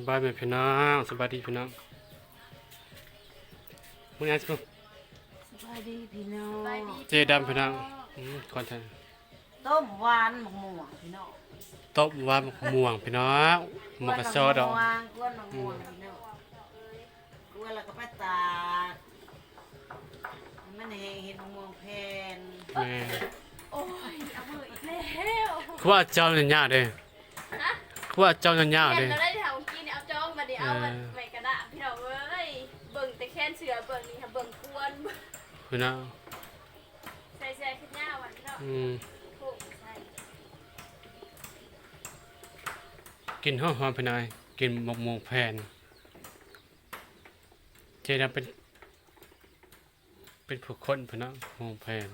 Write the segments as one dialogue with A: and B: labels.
A: สบายไหมพี่น้องสบายดีพี่น้องมึงยังสิ
B: สบายดีพี่น้อง
C: ไปดี
A: เจดำพี่น้องอืมก่อนจะ
B: ต้มหวานหมกม่วงพี่น้อง
A: ต้มว่าหมกม่วงพี่น้องหมกกระซอดอก
B: กวนหมกม่วงพี่น้องกวนแล้วก็ไปตากให้มันแห้งเห็นหมกม่วงแผ่น
A: แม่
C: โอ้ยเอามืออีกแล้ว
A: คือว่าเจ้าเนี่ยยากเด้
C: ฮะ
A: คือว่าเจ้าเนี่ยยาก
C: เห็
A: เด้
C: นเราได้แถวกี้เนี่ยเอา จ้องมาดิเอามันไม่กระดาษพี่น้องเอ้ยเบิ่งแต่แค่เสือเบิ่งนี่ค่ะเบิ่งกวน
A: พี่น้อง
C: ใส่ใส่ขึ้นหน้าวันพี่น้อง
A: อืม
C: ถูกใส่
A: กินหอมๆพี่น้อยกินหมกม่วงแผ่นเจดำเป็น เป็นผู้คนพี่น้องหมกม่วงแผ่น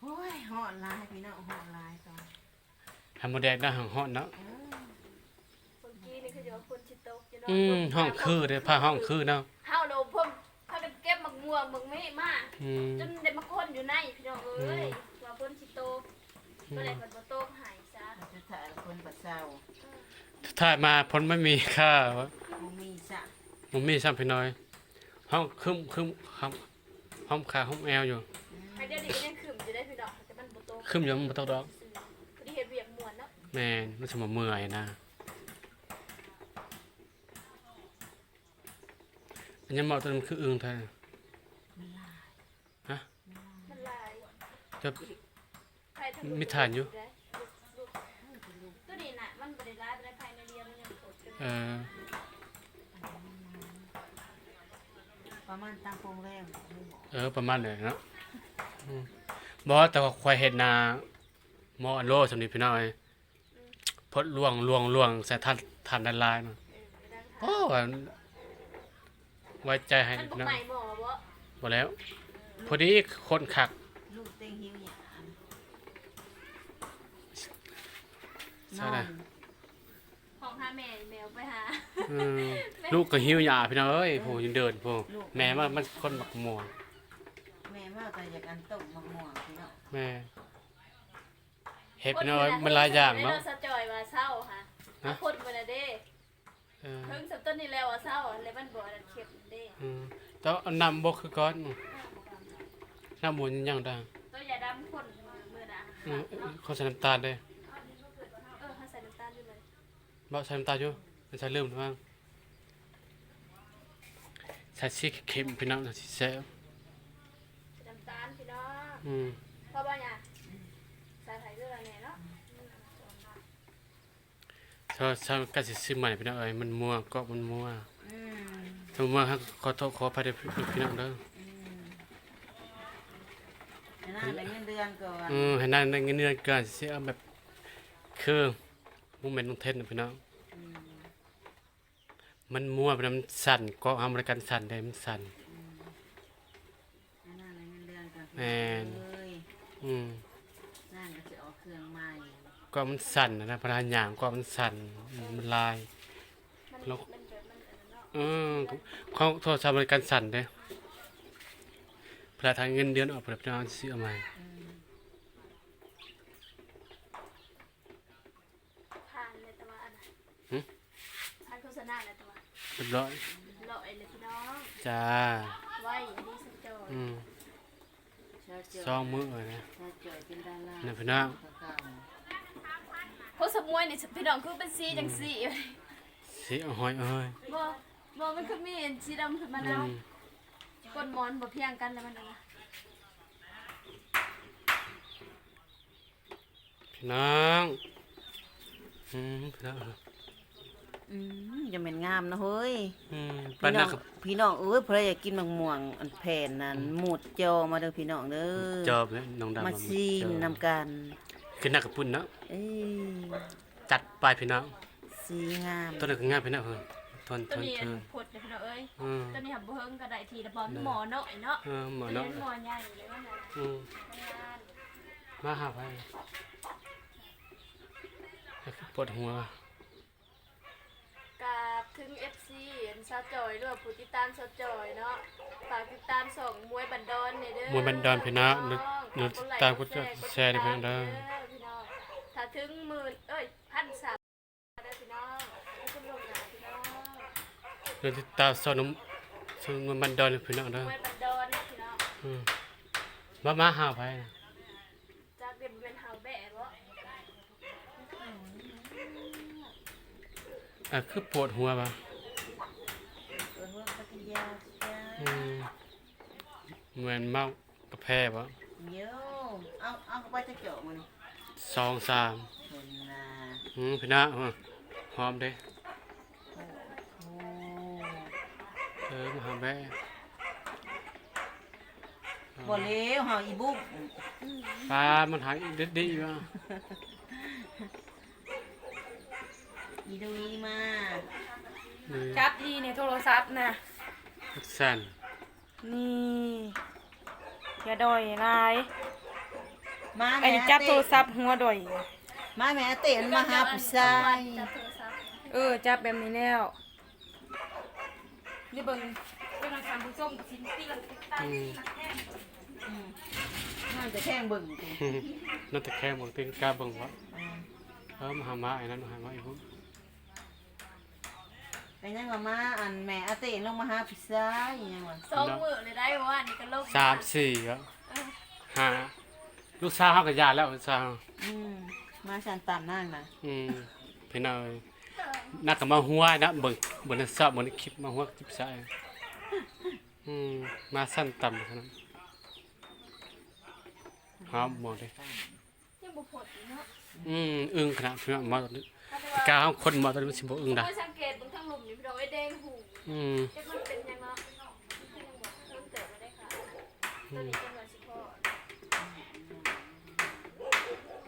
B: โอ้ยหอดลายพี่น้องหอดลายก่อน
A: ทำโมแดงได้ห้องห้องเนาะ
B: เออ
C: คนกี้นี่คือจะว่าคนชิโตก อยู่เนาะ
A: อืมห้องคือเด้ผ้าห้องคือเนาะ
C: เฮาโดนพ่มพากันเก็บหมักม่วงหมึงไม่มา
A: อืม
C: จนได้มาคนอยู่ในพี่น้องเอ้ยว่าคนชิโตกก็เลยมันบ่โตกหายซะ
B: เราจะถ่ายคนปัสสาว
A: ถ่ายมาพ้นไม่มีค่า
B: บ่มีสะ
A: มันมีซ้ำพี่น้อย ห้องคึมคึมห้องห้องขาห้องแอลอยู่
C: ใครเดี๋ยวนี้ก็ยังขึ้นจะได้พี่น้องแต่มันบ่โตก
A: คึมอยู่มันบ่ต้องดอก
C: พอดีเฮ็ดเวียกม่วนเนาะ
A: แม่นมันสมเมื่อยนะ อันนี้เหมาะตัวนั้นคืออึ่งแท้
C: มันลาย
A: จะ
C: ใครทำ
A: มีฐานอยู่
C: ตัวนี้น่ะมันบ่ได้ลายแต่ภายในเรียนมันยังสดอยู่
A: เออ
B: ประมาณตังโปงแรมไม่บอก
A: เออประมาณเลยเนาะอืมบ่แต่ว่าควายเห็ดนาหมออันโลสำนี้พี่น้อยพดล่วงล่วงล่วงใส่ท่านท่านด้านลายเนาะ
C: เออไปดังค่ะ
A: โอ้ ไว้ใจให้
C: มันบ่
A: เนาะ
C: ใหม่หมอบ่
A: บ่แล้ว พอดีคนขัก
B: ลูกเต็งหิวหยา
A: ใช่นะ
C: ของหาแม่แมวไปหา
A: อืมลูกก็หิวหยาพี่น้องเอ้ยผู้ยังเดินผู้แม่มันมันคนบักม่วง
B: แม่ว่าแต่อยากอันต้มหมกม่วงพี่น้อง
A: แม่เฮ็ดพี่น้อยมันหลายอย่างเนาะ
C: สะจอยว่าเศร้าค่ะ
A: ฮะ
C: คนมันน่ะเด้
A: เออ
C: เพิ่งสับต้นนี้แล้วว่าเศร้าแล้วมันบ่อันเข็มเด้
A: อืมแต่เอาน้ำบ่คือก้อนน้ำหมูนยังดัง
C: ตัวอย่าดำคนมือน่ะ
A: อืมเขาใส่น้ำตาลเด้
C: เออเขาใส่น้ำตาลอยู่เลย
A: บ่ใส่น้ำตาลอยู่มันใส่เริ่มบ้างใส่สีเข็มพี่น้องน่ะสิแซ่บ
C: น้ำตาลพี่น้อง
A: อืม
C: เพราะว่าหยังใส่ไข่ด้วยอะไรแน่เนาะ
A: ถ้าถ้าก็สิซื้อใหม่พี่น้องเอ้ยมันมั่วก็มันมั่ว
B: อืม
A: ถ้ามั่วครับขอโทษขออภัยเด้อพี่น้องเด้อ
B: อืมอันนั้นได้เงินเดือนก่อน
A: อืมให้นั่นได้เงินเดือนก่อนสิเอาแบบคือมูเมนต์ต้องเทศนะพี่น้อง
B: อืม
A: มันมั่วไปนะมันสั่นก็เอาบริการสั่นได้มันสั่น
B: อันนั้นได้เงินเดือนก่อน
A: แม่น
B: เอ้ย
A: อืม
B: นั่นก็จะออกเครื่องใหม่
A: ก็มันสั่นนะนะพนักงานก็มันสั่นอืมมันลาย
C: มัน
A: แล้ว
C: มันแบบมันอันนั้นเนาะ
A: เออเขาโทรศัพท์บริการสั่นเด้พนักทางเงินเดือนออกไปพี่น้องซื้อเอาใหม่
B: อืม
C: ผ่านเลยแต่ว่าอันน่ะ
A: หึ
C: ผ่านโฆษณาเลยแต่ว่า
A: เรียบร้อย
C: ลอยเลยพี่น้อง
A: จ้า
C: ไว้อันนี้สะจอย
A: อืม
B: ชาเจียว
A: ซองมือเลยนะ
B: ชาเจียวเป็นดารา
A: เนี่ยพี่น้อง
B: เก่า
C: โคสมวยนี่พี่น้องคือเป็นสีจังสี
A: สีเอาหอยเอ้ย
C: บ่บ่มันคือมีสีดำขึ้นมา
A: อื
C: แล้ว
A: ม
C: กดหมอนบ่เพียงกันแล้วมันน่ะ
A: พี่น้องอืมพี่น้อง
B: อืมจะเป็นงามนะเฮ้ย
A: อืม
B: พี่
A: น
B: น้
A: นั
B: อกง
A: กับ
B: พี่น้องเอ้ยเพราะอยากกินมะม่วงอันแผ่นนั้นหมุดจอมาเด้อพี่น้องเด้อ
A: จอบเนี่ยน้องดำ
B: มาซีน
A: จอบ
B: นำกัน
A: คือนักกับปุ่นเนาะ
B: เอ้ย
A: จัดไปพี่น้อง
B: สีงาม
A: ตัวนั้นก็ง่ายพี่น้องเฮ้ย ทนท
C: ตัวนนี้
A: ทน
C: พดเลยพี่น้องเอ้ย
A: อืม
C: ตัวนี้หับบ่เฮิงก็ได้ทีละบอลหมอเนาะไอ้เนาะ
A: เออหมอ
C: ตัว
A: เนาะ
C: นี้หมอใหญ่เลยว่าน่ะ
A: อืมมาหาไปปวดหัว
C: กับถึง FC อันซาจอยหรือว่าผู้ติดตามซาจอยเนาะฝากติดตามส่งมวยบันดอนนี่เด้อ
A: มวยบันดอนพี่น้องหรือหรือติดตามกดแชร์ได้เพียงเด้อ
C: พี่น้องถ้าถึงหมื่นเอ้ยพันสามเด้อพี่น้อง
A: เราติดตามสอนนสอนมันดอนพี่น้องเด้อ
C: มวยบันดอนเนี่ยพี่น้อง
A: อืมมามาหาไปนะ
C: จากเด็กเป็นเฮาแบะบ่
A: อะคือปวดหัวป่ะ
B: เปิดว่าพัทยาจ้า
A: อืมเหมือนเมากาแฟป่ะ
B: เดี๋ยวเอาเอาไปจะเจาะมัน
A: สองสาม
B: เห็นนะ
A: อืมพี่น้าอืมหอมเด้
B: โอ้
A: เออมาหาแม่
B: บ่เลวเฮาอีบุ๊ก
A: ปลามันหายเด็ดดีว่ะ
B: อีดูอีมา
A: นี่
C: จับดีในโทรศัพท์นะ
A: สั่น
C: นี่อย่าดอยลาย
B: มา
C: อัน
B: แม่
C: นี้จับโทรศัพท์หัวดอย
B: มาแม่เต้นมาหาผู้ชาย
C: เออจับแบบนี้แล้ว นี่เบิ่งเป็นทางผู้ชมกับชิ้นตีลังติ๊กตัก
A: อืม
B: อืมมันจะแข่งเบิ่งกู
A: นั่นแต่แค่บอกติงกล้าเบิ่งวะ
B: อืม
A: เออมาหามาไอ้นั่นมาหามาไอ้พวก
B: เป็นยังว่ามาอันแม่อาเต้นลงมาหาผู้ชายอีหยังวะ
C: สองมือเลยได้ว่านี่ก็ลบ
A: สามสี่อะห้าลูกสาวเขากับยาแล้วลูกสาว
B: อืมมาฉันตามนั่งนะ
A: อืมพี่น้อย นักกับมาหัวนะเบิ่งเบิ่งในสอบเบิ่งในคลิปมาหัวคลิปใส่อืมมาสั้นต่ำนาดนั้นหอมหมดเลย
C: ยังดิอื
A: มอึ้งขนาดพี่น้องมาตอนนี้กล้าเอาคนมาตอนนี้มันสิบอึ้ง
C: ได้
A: ดะ
C: สังเกตเบิ่งทั้งหลุมนี่พี่น้องไอ้แดงหู
A: อืม
C: มันเป็นยังเนาะยังบ่เพิ่มเติมมาได้ค่ะตอนนี้จังหวะสิพ่อ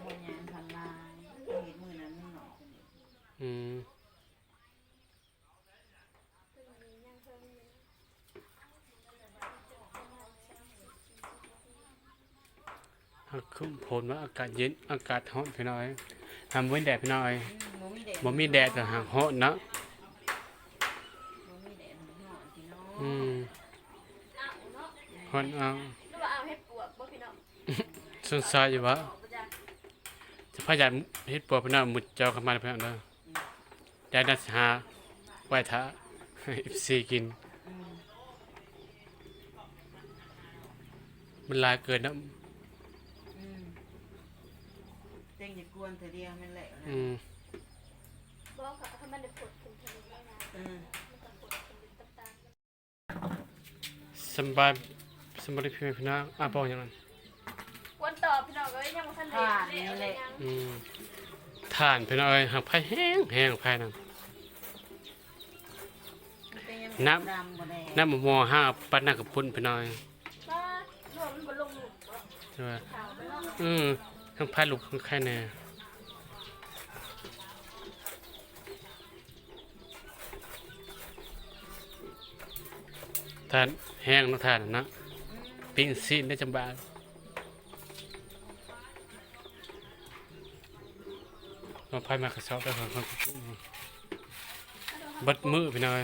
B: บ่ยางพันลายเห็นมือนั้นมันหนอก
A: อืมฮัก คุ้มผลว่าอากาศเย็นอากาศร้อนพี่น้อยทำเว้นแดดพี่น้อย
B: บ่มีแดด
A: บ่มีแดดแต่หากร้อนนะ
B: บ่มีแดดมันหอนพี่น้อง
A: อืม
C: อ้าวเนาะ
A: ร้อนเอา
C: หรือว่าเอาเฮ็ดปวกบ่พี่น้อง
A: สงสัยอยู่ว่า
C: ออกมาจาก
A: จะพยายามเฮ็ดปัวพี่น้องมุดเจ้าเข้ามาเพื่อนเด้อได้นัดหาไว้ท่าให้ FC กิน
B: อืม
A: มันหลายเกินนะ
B: อืมเต็ง อย่ากวนเธอเดียวมันแหละนะ
A: อืม
C: บ่ค่ะถ้ามันได้ผดถึงทะเลได้นะ
B: อืม
C: มันก็ผดเป็นต่าง
A: สำบายสำบายพี่พี่น้องอะบอกอย่างนั้น
C: ๆควรตอบพี่น้องเอ้ยยังบ่ทันได้ได้เอาได้ยัง
A: อืมทานพี่น้องเอ้ยหักไผแห้งแห้งไผนั่น
B: มันเป็นยัง
A: น้
B: ดำบ่แดง
A: น้ำมะม่วงห้าปัดหน้ากับพุ่นพี่น้อย
C: บ้านรวมมันบ่ลงหลุมบ่
A: ใช่ไหม
C: ขาวไปเนาะ
A: อืม ทั้งไผลูกทั้งไข่แน่ทานแห้งนะทานนะปิ้งซีนได้จำบาเราพายมากระสอบได้ของคนบัดมือพี่น้อย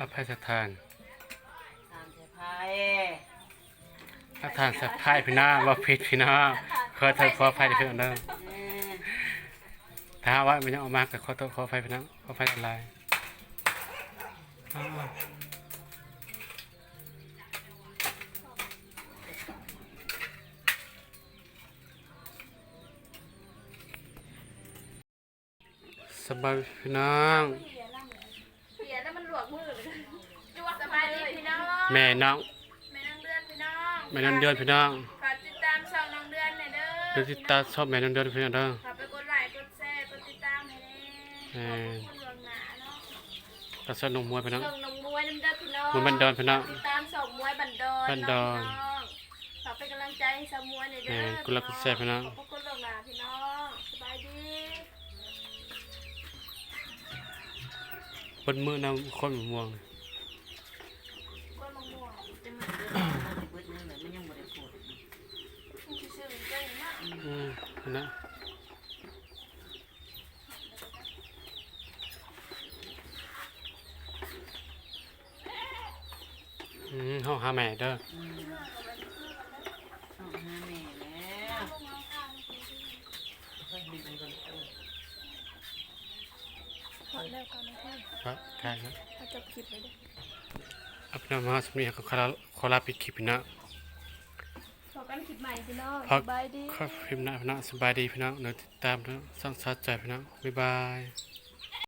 C: อ
A: ภัยสถาน
B: ตามเธอพาย
A: อภัยทานสักพายพี่น้าว่าผิดพี่น้าขอโทษขออภัยพี่น้องเด้อ
B: เออ
A: ถ้าว่ามันยังออกมาก็ขอโทษขออภัยพี่น้องขออภัยอะไรอ้าวสบายพี่น้อง
C: แม่น้อง
A: แม่น้อง
C: เดือนพี่น้อง
A: แม่น้องเดือนพี่น้อง
C: ฝากติดตามช่องน้องเดือนหน่อยเด้อ
A: ดูติดตามชอบแม่น้องเดือนพี่น้องเด้อ
C: ฝากไปกดไลค์กดแชร์กดติดตามให้แน่ขอบคุณล่วงหน้าเนาะ
A: กระสนมมวยพี่น้อง
C: ช่องน้องมวยน้ำเด้อพี่น้อง
A: มวยบันดอนพี่น้อง
C: ติดตามช่องมวยบันดอน
A: บันดอน
C: เาะพี่น้องฝากเป็นกำลังใจให้สาวมวยหน่อยเด้
A: แม่
C: อ
A: กุหลาบกุแซ่บพี่น้อง
C: ขอบคุณล่วงหน้าพี่น้องสบายดี
A: บนมือน้ำคนม่วง
C: นะอืมห้อง
B: หาแม่เด้ออือาหาแมแล้วไปบิ
C: มันก่
A: อนออ
C: แล้วกันน
A: พอนพระาย
C: นาจะคิดไว้ด้วย อั
A: ปนามหาสมีขอลาขอลาปิดคลิปนะ
C: กันคลิปใหม่พี่น้อง
A: พัก
C: สบายดี
A: ครับพิมพ์นะพี่น้องสบายดีพี่น้องเดี๋ยวติดตามนะสร้างสะใจพี่น้องบ๊ายบาย